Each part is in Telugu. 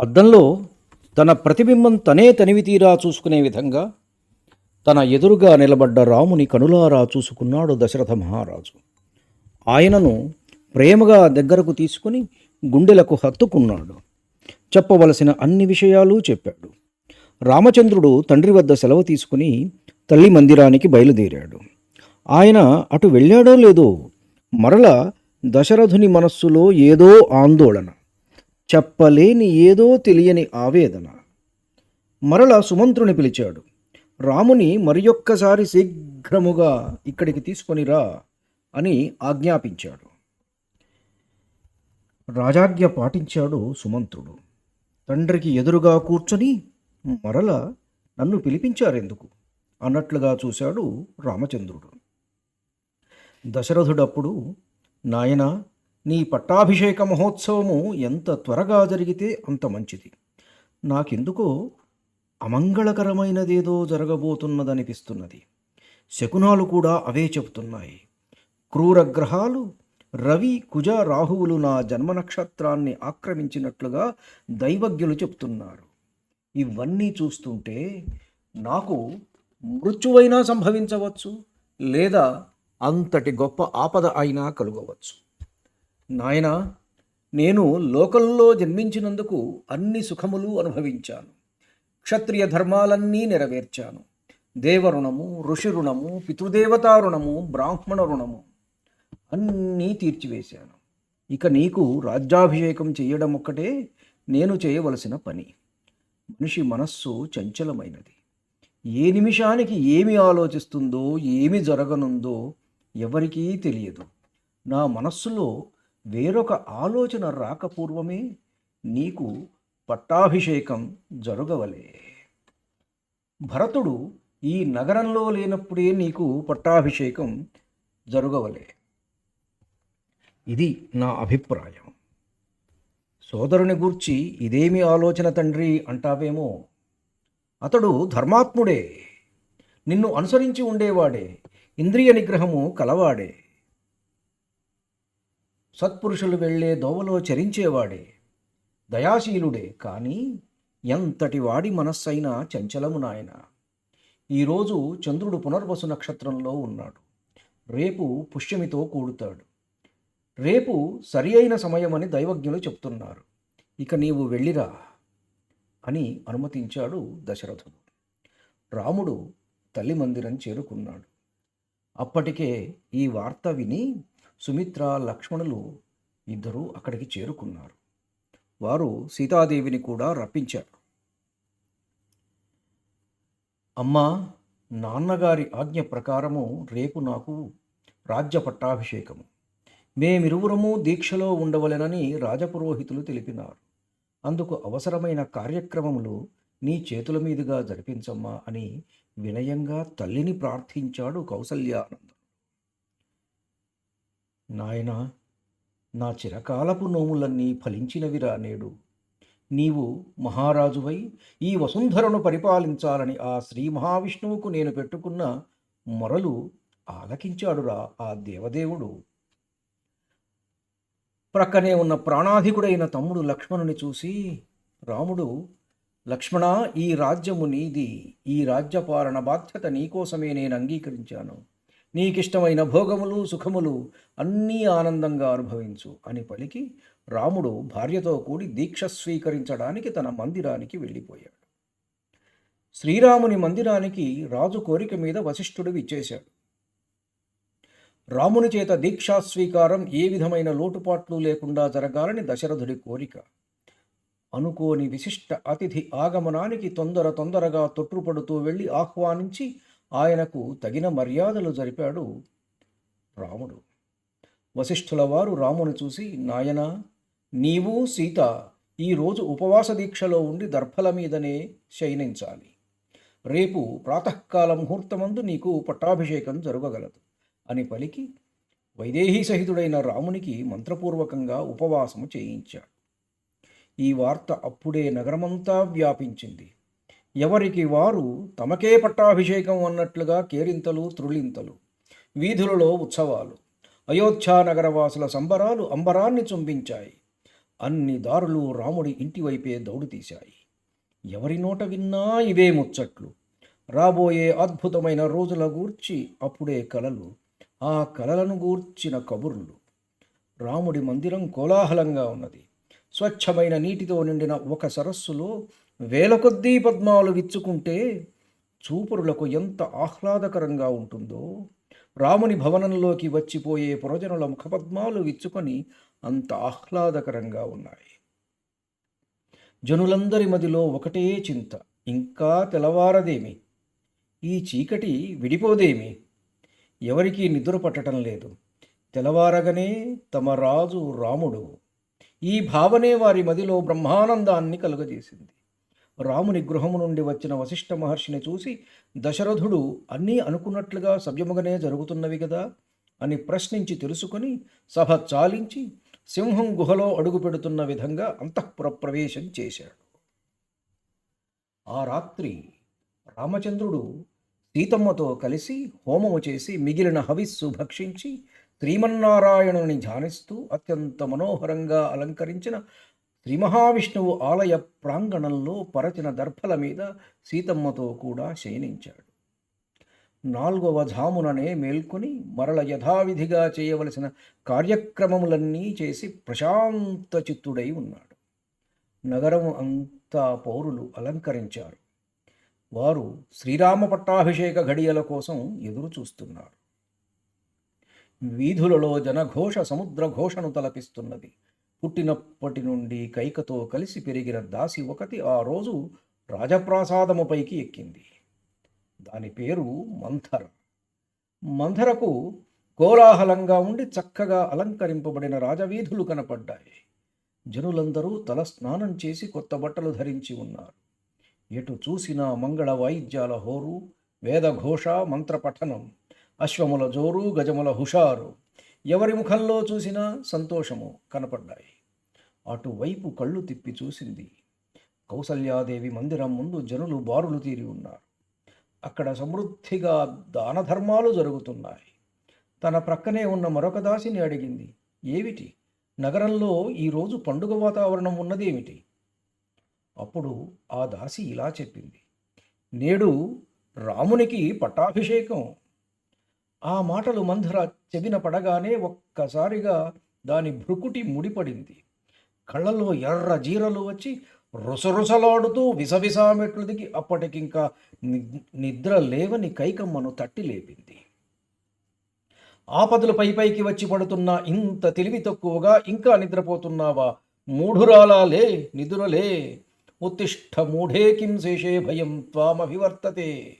అద్దంలో తన ప్రతిబింబం తనే తనివి తీరా చూసుకునే విధంగా తన ఎదురుగా నిలబడ్డ రాముని కనులారా చూసుకున్నాడు దశరథ మహారాజు. ఆయనను ప్రేమగా దగ్గరకు తీసుకుని గుండెలకు హత్తుకున్నాడు. చెప్పవలసిన అన్ని విషయాలు చెప్పాడు. రామచంద్రుడు తండ్రి వద్ద సెలవు తీసుకుని తల్లి మందిరానికి బయలుదేరాడు. ఆయన అటు వెళ్ళాడో లేదో మరల దశరథుని మనస్సులో ఏదో ఆందోళన. చెప్పలేని ఏదో తెలియని ఆవేదన. మరల సుమంత్రుని పిలిచాడు. రాముని మరియొక్కసారి శీఘ్రముగా ఇక్కడికి తీసుకొనిరా అని ఆజ్ఞాపించాడు. రాజాజ్ఞ పాటించాడు సుమంత్రుడు. తండ్రికి ఎదురుగా కూర్చొని మరల నన్ను పిలిపించారెందుకు? అన్నట్లుగా చూశాడు రామచంద్రుడు. దశరథుడప్పుడు నాయనా నీ పట్టాభిషేక మహోత్సవము ఎంత త్వరగా జరిగితే అంత మంచిది. నాకెందుకో అమంగళకరమైనదేదో జరగబోతున్నదనిపిస్తున్నది. శకునాలు కూడా అవే చెబుతున్నాయి. క్రూరగ్రహాలు రవి కుజ రాహువులు నా జన్మ నక్షత్రాన్ని ఆక్రమించినట్లుగా దైవజ్ఞులు చెప్తున్నారు ఇవన్నీ చూస్తుంటే నాకు మృత్యువైనా సంభవించవచ్చు లేదా అంతటి గొప్ప ఆపద అయినా కలుగవచ్చు. నాయనా నేను లోకంలో జన్మించినందుకు అన్ని సుఖములు అనుభవించాను. క్షత్రియ ధర్మాలన్నీ నెరవేర్చాను. దేవరుణము ఋషి రుణము పితృదేవతా రుణము బ్రాహ్మణ రుణము అన్నీ తీర్చివేశాను. ఇక నీకు రాజ్యాభిషేకం చేయడం ఒక్కటే నేను చేయవలసిన పని. మనిషి మనస్సు చంచలమైనది. ఏ నిమిషానికి ఏమి ఆలోచిస్తుందో ఏమి జరగనుందో ఎవరికీ తెలియదు. నా మనస్సులో వేరొక ఆలోచన రాకపూర్వమే నీకు పట్టాభిషేకం జరగవలే. భరతుడు ఈ నగరంలో లేనప్పుడే నీకు పట్టాభిషేకం జరగవలే. ఇది నా అభిప్రాయం. సోదరుని గూర్చి ఇదేమి ఆలోచన తండ్రి అంటావేమో? అతడు ధర్మాత్ముడే. నిన్ను అనుసరించి ఉండేవాడే. ఇంద్రియ నిగ్రహము కలవాడే. సత్పురుషులు వెళ్ళే దోవలో చరించేవాడే. దయాశీలుడే కానీ ఎంతటి వాడి మనస్సైనా చంచలము నాయన. ఈరోజు చంద్రుడు పునర్వసు నక్షత్రంలో ఉన్నాడు. రేపు పుష్యమితో కూడుతాడు. రేపు సరి అయిన సమయమని దైవజ్ఞులు చెప్తున్నారు. ఇక నీవు వెళ్ళిరా అని అనుమతించాడు దశరథుడు. రాముడు తల్లి మందిరం చేరుకున్నాడు. అప్పటికే ఈ వార్త విని సుమిత్ర లక్ష్మణులు ఇద్దరూ అక్కడికి చేరుకున్నారు. వారు సీతాదేవిని కూడా రప్పించారు. అమ్మా నాన్నగారి ఆజ్ఞ ప్రకారము రేపు నాకు రాజ్య పట్టాభిషేకము. మేమిరువురము దీక్షలో ఉండవలెనని రాజపురోహితులు తెలిపినారు. అందుకు అవసరమైన కార్యక్రమములు నీ చేతుల మీదుగా జరిపించమ్మా అని వినయంగా తల్లిని ప్రార్థించాడు కౌసల్యానందం. నాయనా నా చిరకాలపు నోములన్నీ ఫలించినవిరా నేడు. నీవు మహారాజువై ఈ వసుంధరను పరిపాలించాలని ఆ శ్రీ మహావిష్ణువుకు నేను పెట్టుకున్న మొరలు ఆలకించాడురా ఆ దేవదేవుడు. ప్రక్కనే ఉన్న ప్రాణాధికుడైన తమ్ముడు లక్ష్మణుని చూసి రాముడు లక్ష్మణ ఈ రాజ్యము నీది. ఈ రాజ్యపాలన బాధ్యత నీకోసమే నేను అంగీకరించాను. నీకిష్టమైన భోగములు సుఖములు అన్నీ ఆనందంగా అనుభవించు అని పలికి రాముడు భార్యతో కూడి దీక్ష స్వీకరించడానికి తన మందిరానికి వెళ్ళిపోయాడు. శ్రీరాముని మందిరానికి రాజు కోరిక మీద వశిష్ఠుడు విచ్చేశాడు. రాముని చేత దీక్షా స్వీకారం ఏ విధమైన లోటుపాట్లు లేకుండా జరగాలని దశరథుడి కోరిక. అనుకోని విశిష్ట అతిథి ఆగమనానికి తొందర తొందరగా తొట్టుపడుతూ వెళ్ళి ఆహ్వానించి ఆయనకు తగిన మర్యాదలు జరిపాడు రాముడు. వశిష్ఠుల వారు రాముని చూసి నాయనా నీవు సీత ఈరోజు ఉపవాస దీక్షలో ఉండి దర్భల మీదనే శయనించాలి. రేపు ప్రాతకాల ముహూర్తమందు నీకు పట్టాభిషేకం జరగగలదు అని పలికి వైదేహీ సహితుడైన రామునికి మంత్రపూర్వకంగా ఉపవాసము చేయించాడు. ఈ వార్త అప్పుడే నగరమంతా వ్యాపించింది. ఎవరికి వారు తమకే పట్టాభిషేకం అన్నట్లుగా కేరింతలు త్రులింతలు వీధులలో ఉత్సవాలు అయోధ్యా నగరవాసుల సంబరాలు అంబరాన్ని చుంబించాయి. అన్ని దారులు రాముడి ఇంటివైపే దౌడు తీశాయి. ఎవరి నోట విన్నా ఇవే ముచ్చట్లు. రాబోయే అద్భుతమైన రోజుల గూర్చి అప్పుడే కలలు. ఆ కలలను గూర్చిన కబుర్లు. రాముడి మందిరం కోలాహలంగా ఉన్నది. స్వచ్ఛమైన నీటితో నిండిన ఒక సరస్సులో వేల కొద్దీ పద్మాలు విచ్చుకుంటే చూపరులకు ఎంత ఆహ్లాదకరంగా ఉంటుందో. రాముని భవనంలోకి వచ్చిపోయే పురజనుల ముఖపద్మాలు విచ్చుకొని అంత ఆహ్లాదకరంగా ఉన్నాయి. జనులందరి మదిలో ఒకటే చింత ఇంకా తెలవారదేమి ఈ చీకటి విడిపోదేమి? ఎవరికీ నిద్ర పట్టడం లేదు. తెలవారగనే తమ రాజు రాముడు ఈ భావనే వారి మదిలో బ్రహ్మానందాన్ని కలుగజేసింది. రాముని గృహము నుండి వచ్చిన వశిష్ఠ మహర్షిని చూసి దశరథుడు అన్నీ అనుకున్నట్లుగా సవ్యముగానే జరుగుతున్నవి కదా అని ప్రశ్నించి తెలుసుకొని సభ చాలించి సింహం గుహలో అడుగు పెడుతున్న విధంగా అంతఃపుర ప్రవేశం చేశాడు. ఆ రాత్రి రామచంద్రుడు సీతమ్మతో కలిసి హోమము చేసి మిగిలిన హవిస్సు భక్షించి శ్రీమన్నారాయణుని ధ్యానిస్తూ అత్యంత మనోహరంగా అలంకరించిన శ్రీ మహావిష్ణువు ఆలయ ప్రాంగణంలో పరచిన దర్భల మీద సీతమ్మతో కూడా శయనించాడు. నాలుగవ ధాముననే మేల్కొని మరల యథావిధిగా చేయవలసిన కార్యక్రమములన్నీ చేసి ప్రశాంత చిత్తుడై ఉన్నాడు. నగరం అంతా పౌరులు అలంకరించారు. వారు శ్రీరామ పట్టాభిషేక ఘడియల కోసం ఎదురు చూస్తున్నారు. వీధులలో జనఘోష సముద్ర ఘోషను తలపిస్తున్నది. పుట్టినప్పటి నుండి కైకతో కలిసి పెరిగిన దాసి ఒకటి ఆ రోజు రాజప్రాసాదముపైకి ఎక్కింది. దాని పేరు మంథర మంథరకు కోలాహలంగా ఉండి చక్కగా అలంకరింపబడిన రాజవీధులు కనపడ్డాయి. జనులందరూ తల స్నానం చేసి కొత్త బట్టలు ధరించి ఉన్నారు. ఎటు చూసినా మంగళ వాయిద్యాల హోరు వేదఘోష మంత్రపఠనం అశ్వముల జోరు గజముల హుషారు. ఎవరి ముఖంలో చూసినా సంతోషము కనపడ్డాయి. అటువైపు కళ్ళు తిప్పి చూసింది కౌసల్యాదేవి మందిరం ముందు జనులు బారులు తీరి ఉన్నారు. అక్కడ సమృద్ధిగా దాన ధర్మాలు జరుగుతున్నాయి. తన ప్రక్కనే ఉన్న మరొక దాసిని అడిగింది ఏమిటి? నగరంలో ఈరోజు పండుగ వాతావరణం ఉన్నదేమిటి? అప్పుడు ఆ దాసి ఇలా చెప్పింది నేడు రామునికి పట్టాభిషేకం. ఆ మాటలు మంధరా చెవిన పడగానే ఒక్కసారిగా దాని భృకుటి ముడిపడింది. కళ్ళలో ఎర్ర జీరలు వచ్చి రుసరుసలాడుతూ విసవిసామెట్లు దిగి అప్పటికింకా ని- నిద్ర లేవని కైకమ్మను తట్టి లేపింది. ఆపదలు పై పైకి వచ్చి పడుతున్నా ఇంత తెలివి తక్కువగా ఇంకా నిద్రపోతున్నావా? మూఢురాలాలే నిదురలే. ఉత్తిష్ట మూఢే కిం శేషే భయం త్వామభివర్తతే.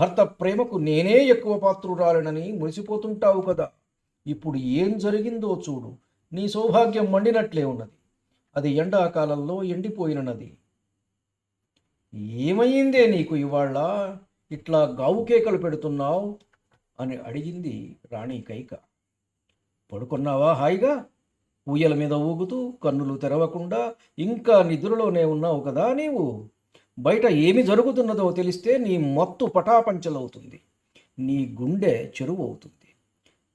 భర్త ప్రేమకు నేనే ఎక్కువ పాత్రురాలనని మురిసిపోతుంటావు కదా. ఇప్పుడు ఏం జరిగిందో చూడు. నీ సౌభాగ్యం మండినట్లే ఉన్నది. అది ఎండాకాలంలో ఎండిపోయిన నది. ఏమయ్యిందే నీకు ఇవాళ ఇట్లా గావు కేకలు పెడుతున్నావు? అని అడిగింది రాణి కైక. పడుకున్నావా హాయిగా? ఊయల మీద ఊగుతూ కన్నులు తెరవకుండా ఇంకా నిద్రలోనే ఉన్నావు కదా నీవు? బయట ఏమి జరుగుతున్నదో తెలిస్తే నీ మత్తు పటాపంచలవుతుంది. నీ గుండె చెరువు అవుతుంది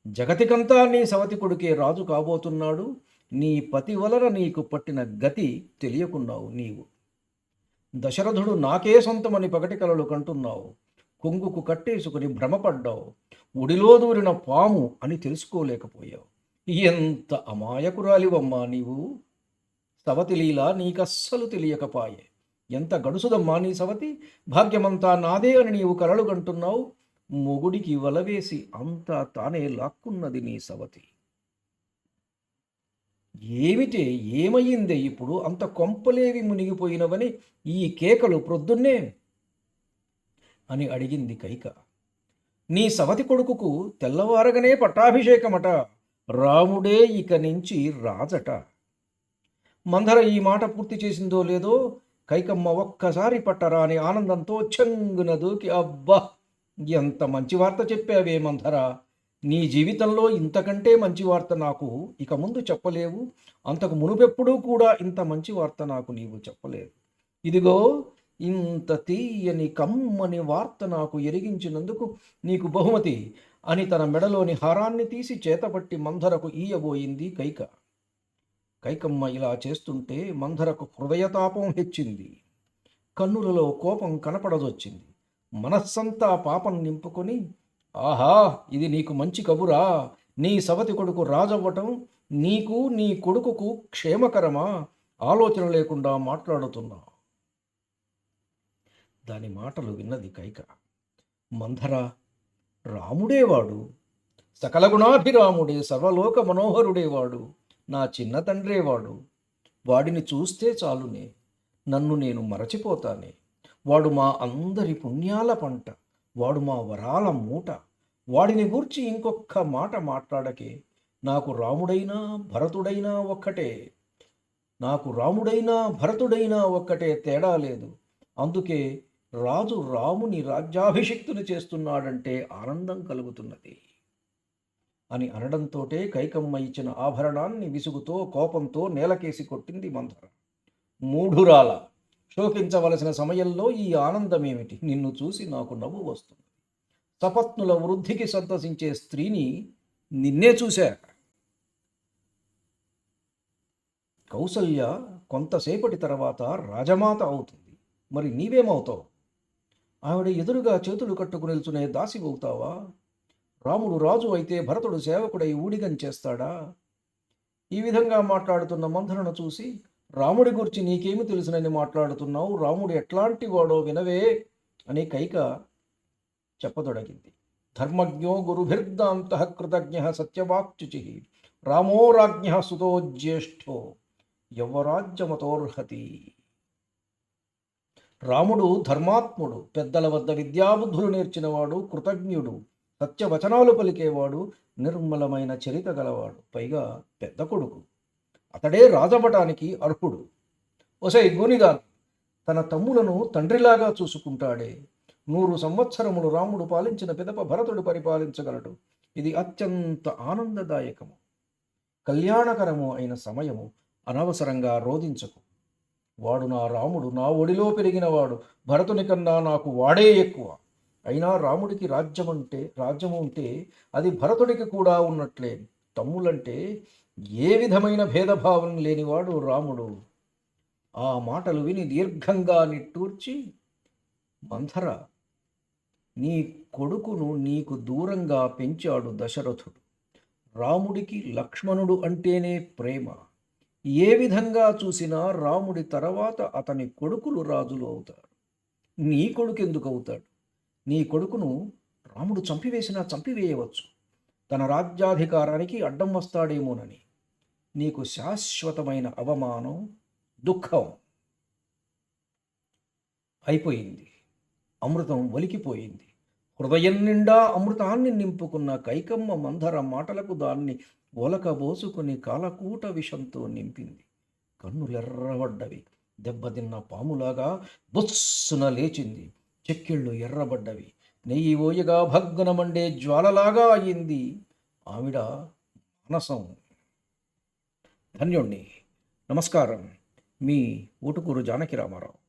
జగతికంతా నీ సవతి కొడుకే రాజు కాబోతున్నాడు. నీ పతి వలన నీకు పట్టిన గతి తెలియకున్నావు నీవు. దశరథుడు నాకే సొంతమని పగటి కలలు కంటున్నావు. కొంగుకు కట్టేసుకుని భ్రమపడ్డావు. ఉడిలో దూరిన పాము అని తెలుసుకోలేకపోయావు. ఎంత అమాయకురాలివమ్మా నీవు. సవతి లీల నీకస్సలు తెలియకపాయే. ఎంత గడుసుదమ్మా నీ సవతి భాగ్యమంతా నాదే అని నీవు కలలుగంటున్నావు మొగుడికి వలవేసి అంతా తానే లాక్కున్నది నీ సవతి. ఏమిటే ఏమయ్యిందే ఇప్పుడు? అంత కొంపలేవి మునిగిపోయినవని ఈ కేకలు ప్రొద్దున్నే? అని అడిగింది కైక. నీ సవతి కొడుకుకు తెల్లవారగనే పట్టాభిషేకమట రాముడే ఇక నుంచి రాజట. మందర ఈ మాట పూర్తి చేసిందో లేదో కైకమ్మ ఒక్కసారి పట్టరాని ఆనందంతో చెంగున దూకి అబ్బా! ఎంత మంచి వార్త చెప్పావే మంధర! నీ జీవితంలో ఇంతకంటే మంచి వార్త నాకు ఇక ముందు చెప్పలేవు. అంతకు మునుపెప్పుడూ కూడా ఇంత మంచి వార్త నాకు నీవు చెప్పలేదు ఇదిగో ఇంత తీయని కమ్మని వార్త నాకు ఎరిగించినందుకు నీకు బహుమతి. అని తన మెడలోని హారాన్ని తీసి చేతపట్టి మంధరకు ఈయబోయింది కైక. కైకమ్మ ఇలా చేస్తుంటే మంధరకు హృదయతాపం హెచ్చింది. కన్నులలో కోపం కనపడదొచ్చింది. మనస్సంతా పాపం నింపుకొని ఆహా ఇది నీకు మంచి కబురా. నీ సవతి కొడుకు రాజవ్వటం నీకు నీ కొడుకుకు క్షేమకరమా? ఆలోచన లేకుండా మాట్లాడుతున్నా. దాని మాటలు విన్నది కైక. మంధర రాముడేవాడు. సకల గుణాభిరాముడే సర్వలోక మనోహరుడేవాడు. నా చిన్న తండ్రేవాడు వాడిని చూస్తే చాలునే. నన్ను నేను మరచిపోతానే. వాడు మా అందరి పుణ్యాల పంట. వాడు మా వరాల మూట. వాడిని గూర్చి ఇంకొక్క మాట మాట్లాడకే. నాకు రాముడైనా భరతుడైనా ఒక్కటే. నాకు రాముడైనా భరతుడైనా ఒక్కటే తేడా లేదు. అందుకే రాజు రాముని రాజ్యాభిషిక్తుని చేస్తున్నాడంటే ఆనందం కలుగుతున్నది. అని అనడంతోటే కైకమ్మ ఇచ్చిన ఆభరణాన్ని విసుగుతో కోపంతో నేలకేసి కొట్టింది మంధర. మూఢురాల శోకించవలసిన సమయంలో ఈ ఆనందమేమిటి? నిన్ను చూసి నాకు నవ్వు వస్తుంది. సపత్నుల వృద్ధికి సంతసించే స్త్రీని నిన్నే చూశా. కౌసల్య కొంతసేపటి తర్వాత రాజమాత అవుతుంది. మరి నీవేమవుతావు? ఆవిడ ఎదురుగా చేతులు కట్టుకు నిల్చునే దాసి అవుతావా రాముడు రాజు అయితే భరతుడు సేవకుడై ఊడిగం చేస్తాడా? ఈ విధంగా మాట్లాడుతున్న మంథనను చూసి రాముడి గురించి నీకేమి తెలుసునని మాట్లాడుతున్నావు? రాముడు ఎట్లాంటి వాడో వినవే అని కైక చెప్పదొడగింది. ధర్మజ్ఞో గురుభిర్దాంత కృతజ్ఞ సత్యవాక్చుచి. రామో రాజ్ఞ సుతో జ్యేష్ఠో యవ్వరాజ్యమతోర్హతి. రాముడు ధర్మాత్ముడు పెద్దల వద్ద విద్యాబుద్ధులు నేర్చినవాడు కృతజ్ఞుడు. సత్యవచనాలు పలికేవాడు నిర్మలమైన చరిత గలవాడు పైగా పెద్ద కొడుకు. అతడే రాజవటానికి అర్హుడు. ఒసై గునిగా తన తమ్ములను తండ్రిలాగా చూసుకుంటాడే. నూరు సంవత్సరములు రాముడు పాలించిన పిదప భరతుడు పరిపాలించగలడు. ఇది అత్యంత ఆనందదాయకము. కళ్యాణకరము అయిన సమయము అనవసరంగా రోధించకు. వాడు నా రాముడు నా ఒడిలో పెరిగినవాడు. భరతుని కన్నా నాకు వాడే ఎక్కువ. అయినా రాముడికి రాజ్యం అంటే రాజ్యం ఉంటే అది భరతుడికి కూడా ఉన్నట్లే. తమ్ములంటే ఏ విధమైన భేదభావం లేనివాడు రాముడు. ఆ మాటలు విని దీర్ఘంగా నిట్టూర్చి మంథర నీ కొడుకును నీకు దూరంగా పెంచాడు దశరథుడు. రాముడికి లక్ష్మణుడు అంటేనే ప్రేమ. ఏ విధంగా చూసినా రాముడి తర్వాత అతని కొడుకులు రాజులు అవుతారు. నీ కొడుకు ఎందుకు అవుతాడు? నీ కొడుకును రాముడు చంపివేసినా చంపివేయవచ్చు. తన రాజ్యాధికారానికి అడ్డం వస్తాడేమోనని. నీకు శాశ్వతమైన అవమానం దుఃఖం అయిపోయింది. అమృతం ఒలికిపోయింది. హృదయం నిండా అమృతాన్ని నింపుకున్న కైకమ్మ మంధర మాటలకు దాన్ని ఒలకబోసుకుని కాలకూట విషంతో నింపింది. కన్నులెర్రబడ్డవి. దెబ్బతిన్న పాములాగా బుస్సున లేచింది. చెక్కిళ్ళు ఎర్రబడ్డవి. నెయ్యి ఓయగా భగ్నమండే జ్వాలలాగా అయింది. ఆవిడ మనసం. ధన్యుణ్ణి. నమస్కారం. మీ ఊటుకూరు జానకి రామారావు.